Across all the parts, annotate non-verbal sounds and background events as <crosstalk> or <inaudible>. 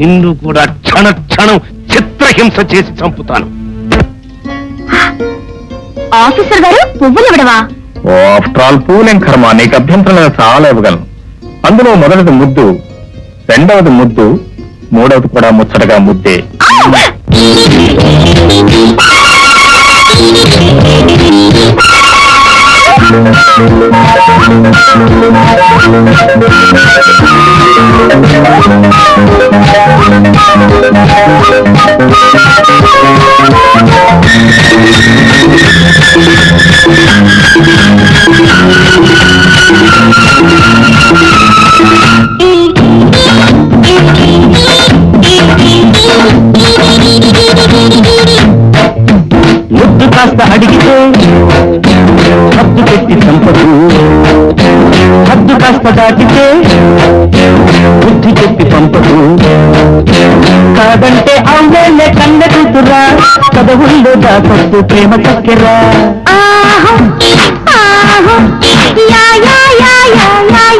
నిన్ను కూడా క్షణ క్షణం చిత్రహింస చేసి చంపుతాను. ఆఫీసర్ గారు పువ్వులు ఇవ్వడమా? ఆఫ్టర్ ఆల్ పూలేం కర్మ? నీకు అభ్యంతరం చాలా ఇవ్వగలను అందులో మొదటిది ముద్దు రెండవది ముద్దు మూడవది కూడా ముచ్చటగా ముద్దే. ముద్దు కాస్త అడిగితే హద్దు పెట్టి చంపదు. హద్దు కాస్త దాటితే బుద్ధి చెప్పి పంపదు. కాదంటే అవునే కన్న కూతురా కదవుల్లో దాకొద్దు ప్రేమ చక్కెరా. ఆహా, ఆహా, యా, యా, యా, యా, యా,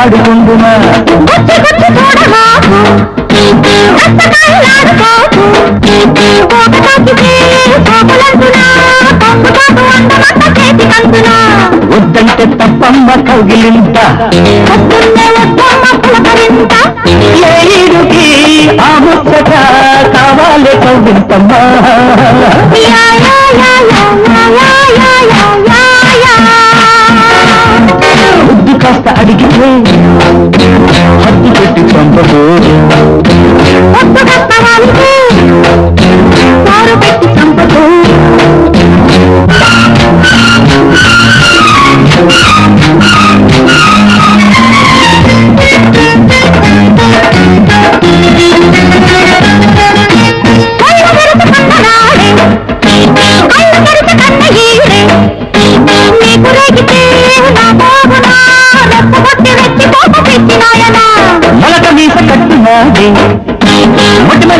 చేతికంటున్నా. వద్దంటే తప్పమ్మ కౌగిలింత. ఏడుకి ఆ ముచ్చట కావాలి కౌగిలింతమ్మా. హద్దు పెట్టి చంపదు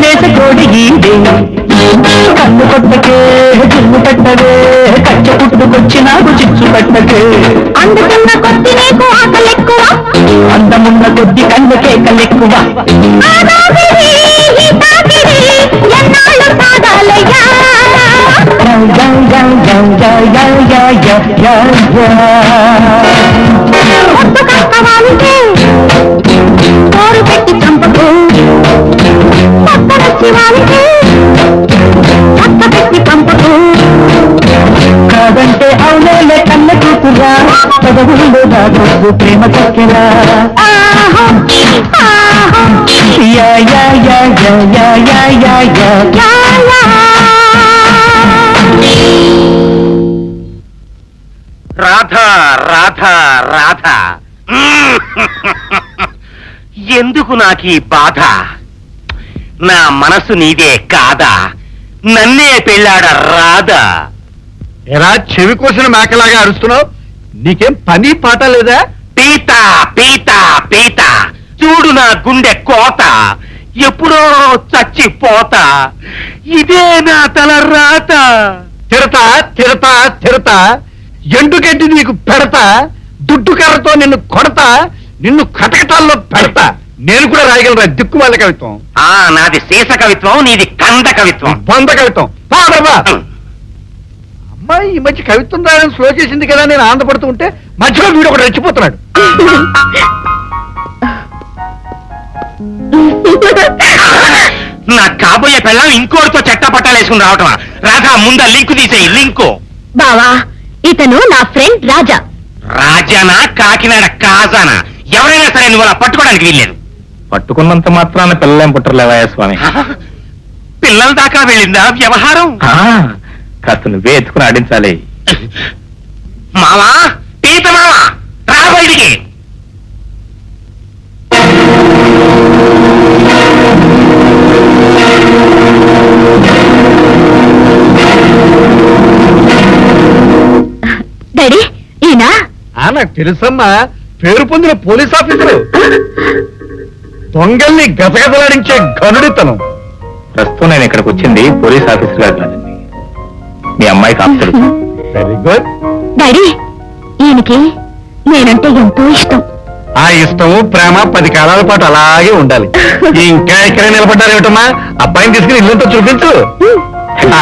మొటిమ వేస కోడి ఈడే కన్ను కొట్టకే చిన్ను పెట్టవే కచ్చ పుట్టుకొచ్చి నాకు చిచ్చు పెట్టకే. అందుకున్న కొద్ది నీకు ఆకలెక్కువ. అందమున్న కొద్ది కన్ను కేకలెక్కువ తాకిడి ఎన్నాళ్ళు పక్కనొచ్చి వాలితే పక్క పెట్టి పంపకు. కాదంటే అవునే కన్న కూతురా దాగొద్దు ప్రేమ చక్కెరా. ఆహా, ఆహా, యా యా యా యా యా యా యా యా. యా, యా. రాధా రాధా రాధా. <laughs> ఎందుకు నాకు ఈ బాధ? నా మనసు నీదే కాదా? నన్నే పెళ్ళాడ రాధా ఎరా చెవి కోసిన మేకలాగా అరుస్తున్నావు? నీకేం పని పాట లేదా? పీత పీత పీత. చూడు నా గుండె కోత. ఎప్పుడో చచ్చిపోతా. ఇదే నా తల రాత. తిరతా తిరతా తిరతా ఎండుగడ్డి నీకు పెడతా. దుడ్డు కర్రతో నిన్ను కొడతా. నిన్ను కటకటాల్లో పెడతా. నేను కూడా రాయగలరా? దిక్కు వాళ్ళ కవిత్వం. ఆ నాది శేష కవిత్వం నీది కంద కవిత్వం. బొంద కవిత్వం. అమ్మాయి ఈ మధ్య కవిత్వం రాయడం స్లో చేసింది కదా నేను ఆనందపడుతూ ఉంటే మధ్యలో వీడు ఒకటి రెచ్చిపోతున్నాడు. నా కాబోయే పిల్లం ఇంకోటితో చెట్ట పట్టాలేసుకుని రావటమా రాధా ముందా లింకు తీసేయి లింకు. బావా ఇతను నా ఫ్రెండ్ రాజా. రాజానా కాకినాడ కాజానా? ఎవరైనా సరే నువ్వు అలా పట్టుకోవడానికి వీల్లేదు. పట్టుకున్నంత మాత్రాన పిల్లలేం పుట్టలేవా స్వామి? పిల్లల దాకా వెళ్ళిందా వ్యవహారం? ఆ, కాస్త నువ్వే ఎత్తుకుని ఆడించాలి. మావా పీత మావా రా బయటికి. డాడీ ఈయన? నాకు తెలుసమ్మా పేరు పొందిన పోలీస్ ఆఫీసరు. దొంగల్ని గతగతలాడించే గనుడితనం. ప్రస్తుతం నేను ఇక్కడికి వచ్చింది పోలీస్ ఆఫీసర్ గారు కాదండి మీ అమ్మాయి కాపుతాడు వెరీ గుడ్ డాడీ ఈయనకి నేనంటే ఎంతో ఇష్టం. ఆ ఇష్టము ప్రేమ పది కాలాల పాటు అలాగే ఉండాలి. <laughs> ఇంకా ఇక్కడ నిలబడ్డారు ఏమిటమ్మా? అబ్బాయిని తీసుకుని ఇల్లంతా చూపించు. ఆ,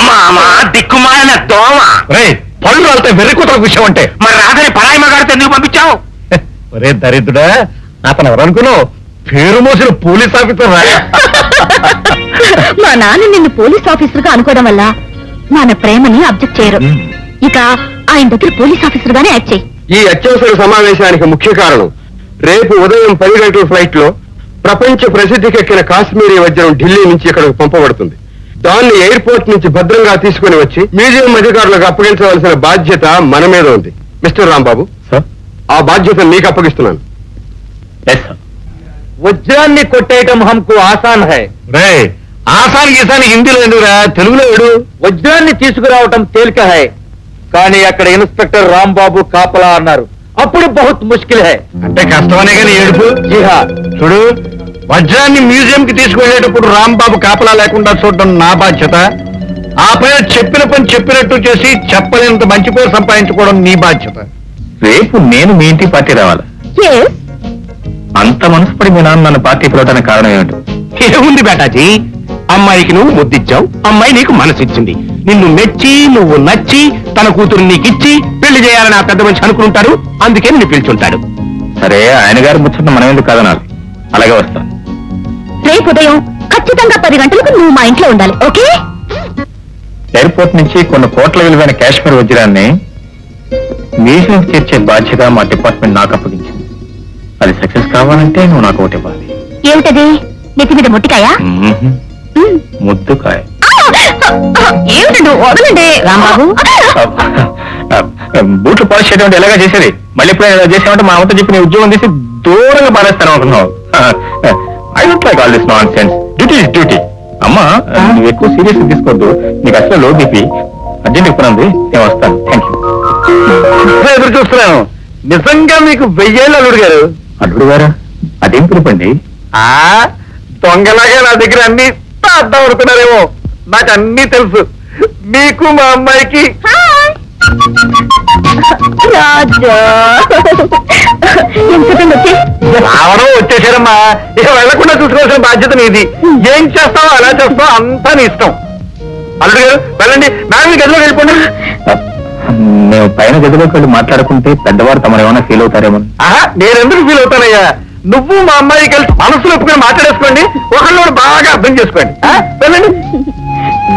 <laughs> మామా దిక్కుమాలిన దోమ. రేయ్ పళ్ళు వెళ్తాయి వెర్రి కూతురు విషయం అంటే. మరి రాధని పరాయి మగాడితో ఎందుకు పంపించావు? ఒరే దరిద్రుడా అతను ఎవరనుకున్నావు పేరు మోసిన పోలీస్ ఆఫీసర్ రా. <laughs> మా నాన్న నిన్ను పోలీస్ ఆఫీసర్గా అనుకోవడం వల్ల మన ప్రేమని అబ్జెక్ట్ చేయరు. మ్మ్. ఇక ఆయన దగ్గర పోలీస్ ఆఫీసర్ గానే యాక్ట్ చేయి. ఈ అత్యవసర సమావేశానికి ముఖ్య కారణం రేపు ఉదయం పది గంటల ఫ్లైట్లో ప్రపంచ ప్రసిద్ధికెక్కిన కాశ్మీరీ వజ్రం ఢిల్లీ నుంచి ఇక్కడికి పంపబడుతుంది. దాన్ని ఎయిర్పోర్ట్ నుంచి భద్రంగా తీసుకుని వచ్చి మ్యూజియం అధికారులకు అప్పగించవలసిన బాధ్యత మన మీద ఉంది. మిస్టర్ రాంబాబు. ఆ బాధ్యత మీకు అప్పగిస్తున్నాను. వజ్రాన్ని కొట్టేయటం హంకు ఆసాన్ హై. రే ఆసాన్ గీసాన్ హిందీలో ఎందుకురా? తెలుగులో ఏడు. వజ్రాన్ని తీసుకురావటం తేలిక హై. కానీ అక్కడ ఇన్స్పెక్టర్ రాంబాబు కాపలా అన్నారు. అప్పుడు బహుత్ ముష్కిల్ హై. అంటే కష్టమనే కానీ ఏడుపు? జీ హా చూడు వజ్రాన్ని మ్యూజియం కి తీసుకువెళ్ళేటప్పుడు రాంబాబు కాపలా లేకుండా చూడడం నా బాధ్యత. ఆ పైన చెప్పిన పని చెప్పినట్టు చేసి చెప్పలేనంత మంచి పేరు సంపాదించుకోవడం నీ బాధ్యత. రేపు నేను మీ ఇంటి పార్టీ రావాలి. అంత మనసుపడి మీ నాన్న నన్ను పార్టీ పిలవడానికి కారణం ఏమిటి? ఏముంది బేటాజీ? అమ్మాయికి నువ్వు ముద్దిచ్చావు అమ్మాయి నీకు మనసిచ్చింది నిన్ను మెచ్చి నువ్వు నచ్చి తన కూతురు నీకిచ్చి పెళ్ళి చేయాలని ఆ పెద్ద మనిషి అనుకుంటాడు అందుకే నిన్ను పిలుచుంటాడు. సరే ఆయన గారు ముచ్చట మనం ఎందుకు కాదనాలి? అలాగే వస్తాను రేపు ఉదయం ఖచ్చితంగా పది గంటలకు నువ్వు మా ఇంట్లో ఉండాలి ఓకే? ఎయిర్పోర్ట్ నుంచి కొన్ని కోట్ల విలువైన కాశ్మీర్ వజ్రాన్ని మ్యూజియం చేర్చే బాధ్యత మా డిపార్ట్మెంట్ నాకు అప్పగించింది. అది సక్సెస్ కావాలంటే నువ్వు నాకు ఒకటి ఇవ్వాలి. ఏమిటది? నెత్తి మీద ముట్టికాయ. ముద్దుకాయ. వదలండి? రాంబాబు. బూట్లు పాలిష్ చేయడం అంటే ఎలాగా చేసేది? మళ్ళీ ఎప్పుడైనా ఇలా చేసామంటే మా అమ్మతో చెప్పి నీ ఉద్యోగం తీసి దూరంగా పారేస్తాను అనుకున్నావు I don't like all this nonsense duty is duty అమ్మా నువ్వు ఎక్కువ సీరియస్ తీసుకోవద్దు. నీకు అసలు లో బీపీ అర్జెంట్ ఇప్పుడుంది నేను వస్తాను. థ్యాంక్ యూ ఎదురు చూస్తున్నాను నిజంగా మీకు వెయ్యేళ్ళు అల్లుడు గారు? అల్లుడు గారా? అదేం పిలుపండి ఆ దొంగలాగా నా దగ్గర అన్ని అర్థం అవుతున్నారేమో నాకు అన్ని తెలుసు. మీకు మా అమ్మాయికి. రాజా. ఎంత వచ్చి? రావడం వచ్చేసారమ్మా. ఇక వెళ్ళకుండా చూసుకోవాల్సిన బాధ్యత నీది. ఏం చేస్తావో అలా చేస్తావు అంతా నీ ఇష్టం. అల్లుడు గారు వెళ్ళండి. మేడం గదిలోకి వెళ్ళిపోండి. మేము పైన గదిలోకి వెళ్ళి మాట్లాడుకుంటే పెద్దవారు తమరు ఏమైనా ఫీల్ అవుతారేమో. ఆహా నేను ఎందుకు ఫీల్ అవుతానయ్యా? నువ్వు మా అమ్మాయి కలిసి మనసులో ఒప్పుకొని మాట్లాడేసుకోండి ఒకళ్ళు బాగా అర్థం చేసుకోండి? వెళ్ళండి.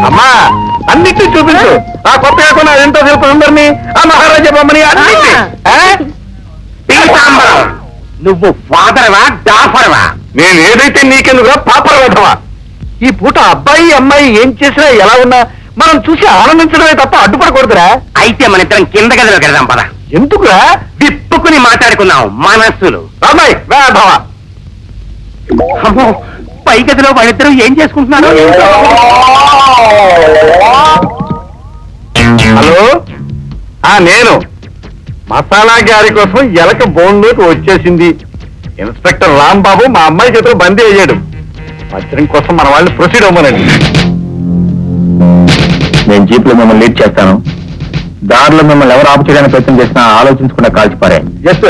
అమ్మా అన్నిటి చూపించు. ఆ కొత్త కాకుండా ఎంతో తెలుపు అందరినీ ఆ మహారాజా బొమ్మని అన్నిటి నువ్వు ఫాదర్వా డాఫర్వా? నేను ఏదైతే నీకెందుకురా పాపరవేధవా ఈ పూట అబ్బాయి అమ్మాయి ఏం చేసినా ఎలా ఉన్నా మనం చూసి ఆనందించడమే తప్ప అడ్డుపడకూడదురా. అయితే మన ఇద్దరం కింద గదిలో వెళ్దాం పద. ఎందుకురా? విప్పుకుని మాట్లాడుకున్నాం మనస్సులు. వేధవ అమ్మో పై గదిలో వాళ్ళిద్దరూ ఏం చేసుకుంటున్నారు? హలో? ఆ నేను. మసాలా గారి కోసం ఎలక బోన్లోకి వచ్చేసింది. ఇన్స్పెక్టర్ రాంబాబు మా అమ్మాయి చేతిలో బందీ అయ్యాడు. వజ్రం కోసం మన వాళ్ళని ప్రొసీడ్ అవ్వమనండి. నేను జీపులో మిమ్మల్ని లీడ్ చేస్తాను. దారిలో మిమ్మల్ని ఎవరు ఆపు చేయడానికి ప్రయత్నం చేసినా ఆలోచించకుండా కాల్చిపారే ఎస్